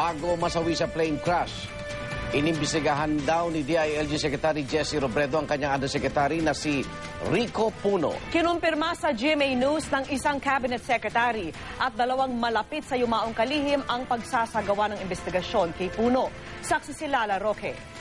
Bago masawi sa plane crash, inimbestigahan daw ni DILG Secretary Jesse Robredo ang kanyang undersecretary na si Rico Puno. Kinumpirma sa GMA News ng isang cabinet secretary at dalawang malapit sa yumaong kalihim ang pagsasagawa ng investigasyon kay Puno. Saksi si Lala Roque.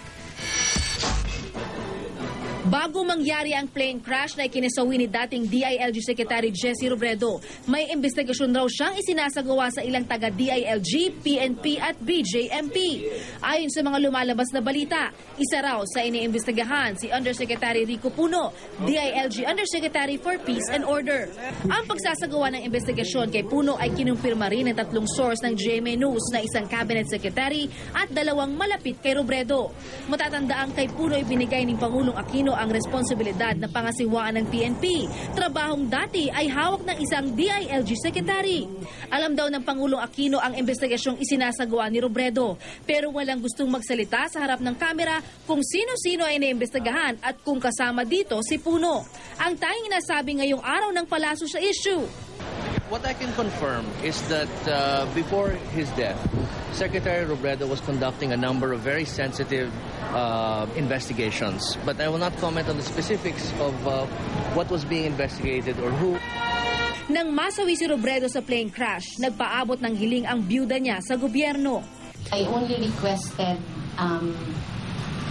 Bago mangyari ang plane crash na ikinasawi ni dating DILG Secretary Jesse Robredo, may investigasyon raw siyang isinasagawa sa ilang taga DILG, PNP at BJMP. Ayon sa mga lumalabas na balita, isa raw sa iniimbestigahan si Undersecretary Rico Puno, DILG Undersecretary for Peace and Order. Ang pagsasagawa ng investigasyon kay Puno ay kinumpirma rin ng tatlong source ng GMA News na isang cabinet secretary at dalawang malapit kay Robredo. Matatandaan kay Puno ibinigay ni Pangulong Aquino ang responsibilidad na pangasiwaan ng PNP. Trabahong dati ay hawak ng isang DILG secretary. Alam daw ng Pangulong Aquino ang investigasyong isinasagawa ni Robredo, pero walang gustong magsalita sa harap ng kamera kung sino-sino ay naimbestigahan at kung kasama dito si Puno. Ang tanging nasabi ngayong araw ng palaso sa issue, What I can confirm is that uh, before his death, Secretary Robredo was conducting a number of very sensitive uh, investigations. But I will not comment on the specifics of uh, what was being investigated or who. Nang masawi si Robredo sa plane crash, nagpaabot ng hiling ang byuda niya sa gobyerno. I only requested um,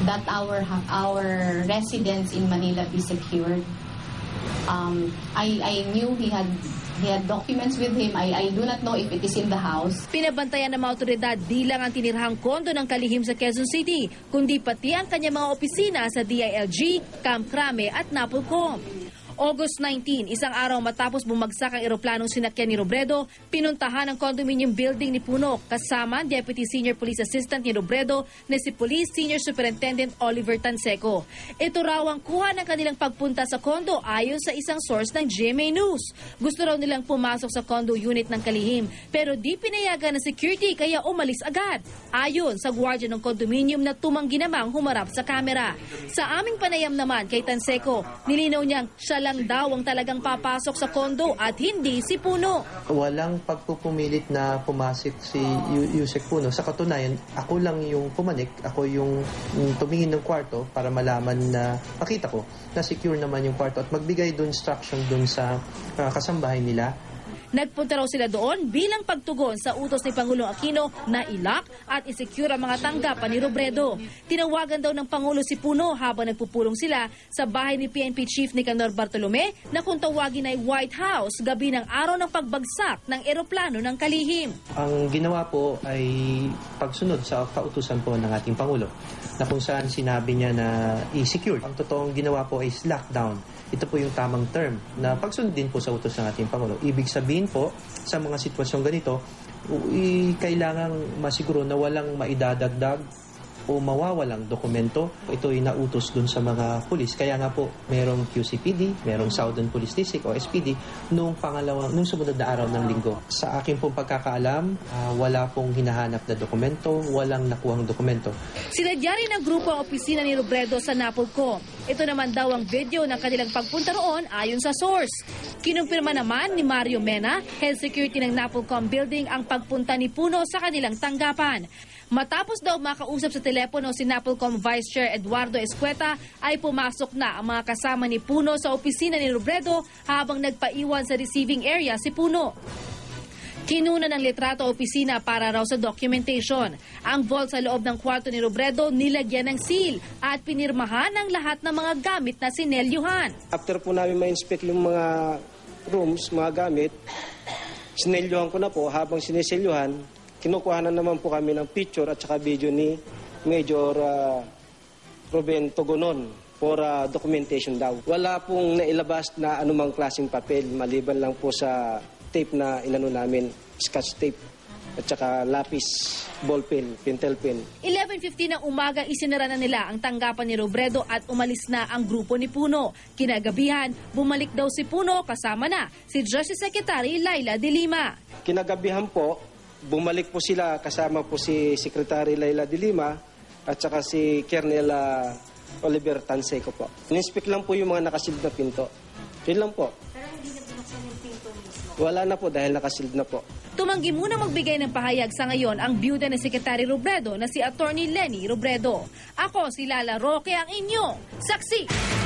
that our our residence in Manila be secured. Um, I, I knew he had he had documents with him. I, I do not know if it is in the house. Pinabantayan ng mga otoridad di lang ang tinirhang kondo ng kalihim sa Quezon City, kundi pati ang kanyang mga opisina sa DILG, Camp Crame at Napolcom. August 19, isang araw matapos bumagsak ang eroplanong sinakyan ni Robredo, pinuntahan ang condominium building ni Puno kasama ang Deputy Senior Police Assistant ni Robredo na si Police Senior Superintendent Oliver Tanseco. Ito raw ang kuha ng kanilang pagpunta sa kondo ayon sa isang source ng GMA News. Gusto raw nilang pumasok sa condo unit ng kalihim pero di pinayagan ng security kaya umalis agad. Ayon sa gwardiya ng condominium na tumanggi namang humarap sa kamera. Sa aming panayam naman kay Tanseco, nilinaw niyang siya lang daw ang talagang papasok sa kondo at hindi si Puno. walang pagpupumilit na pumasok si Yu- Yusek Puno. Sa katunayan, ako lang yung pumanik, ako yung tumingin ng kwarto para malaman na makita ko na secure naman yung kwarto at magbigay doon instruction doon sa ah, kasambahay nila Nagpunta raw sila doon bilang pagtugon sa utos ni Pangulong Aquino na ilak at isecure ang mga tanggapan ni Robredo. Tinawagan daw ng Pangulo si Puno habang nagpupulong sila sa bahay ni PNP Chief Nicanor Bartolome na kung tawagin ay White House gabi ng araw ng pagbagsak ng eroplano ng kalihim. Ang ginawa po ay pagsunod sa kautusan po ng ating Pangulo na kung saan sinabi niya na i-secure. Ang totoong ginawa po ay lockdown. Ito po yung tamang term na pagsunod din po sa utos ng ating Pangulo. Ibig sabihin po sa mga sitwasyong ganito, kailangang masiguro na walang maidadagdag o mawawalang dokumento. Ito ay nautos dun sa mga pulis. Kaya nga po, merong QCPD, merong Southern Police District o SPD nung pangalawang, nung sumunod na araw ng linggo. Sa akin pong pagkakaalam, ah, wala pong hinahanap na dokumento, walang nakuhang dokumento. Sinadya rin ng grupo ang opisina ni Robredo sa Napolcom. Ito naman daw ang video ng kanilang pagpunta roon ayon sa source. Kinumpirma naman ni Mario Mena, head security ng Napolcom building ang pagpunta ni Puno sa kanilang tanggapan. Matapos daw makausap sa telepono si Napolcom Vice Chair Eduardo Escueta ay pumasok na ang mga kasama ni Puno sa opisina ni Robredo habang nagpaiwan sa receiving area si Puno. Kinuna ng litrato opisina para raw sa documentation. Ang vault sa loob ng kwarto ni Robredo nilagyan ng seal at pinirmahan ang lahat ng mga gamit na sinelyuhan. After po namin ma-inspect yung mga rooms, mga gamit, sinelyuhan ko na po. Habang siniselyuhan, kinukuha na naman po kami ng picture at saka video ni Major uh, Ruben Togonon for uh, documentation daw. Wala pong nailabas na anumang klaseng papel maliban lang po sa tape na inano namin, scotch tape at saka lapis, ballpen, pentel pen. 11.15 ng umaga isinara na nila ang tanggapan ni Robredo at umalis na ang grupo ni Puno. Kinagabihan, bumalik daw si Puno kasama na si Justice Secretary Laila de Lima. Kinagabihan po, bumalik po sila kasama po si Secretary Laila de Lima at saka si Colonel ah, Oliver Tanseco po. Ninspect lang po yung mga nakasilid na pinto. Yun lang po. Pero hindi na binuksan yung pinto mismo. Wala na po dahil nakasild na po. Tumanggi muna magbigay ng pahayag sa ngayon ang byuda ni Secretary Robredo na si Attorney Lenny Robredo. Ako si Lala Roque ang inyo. Saksi!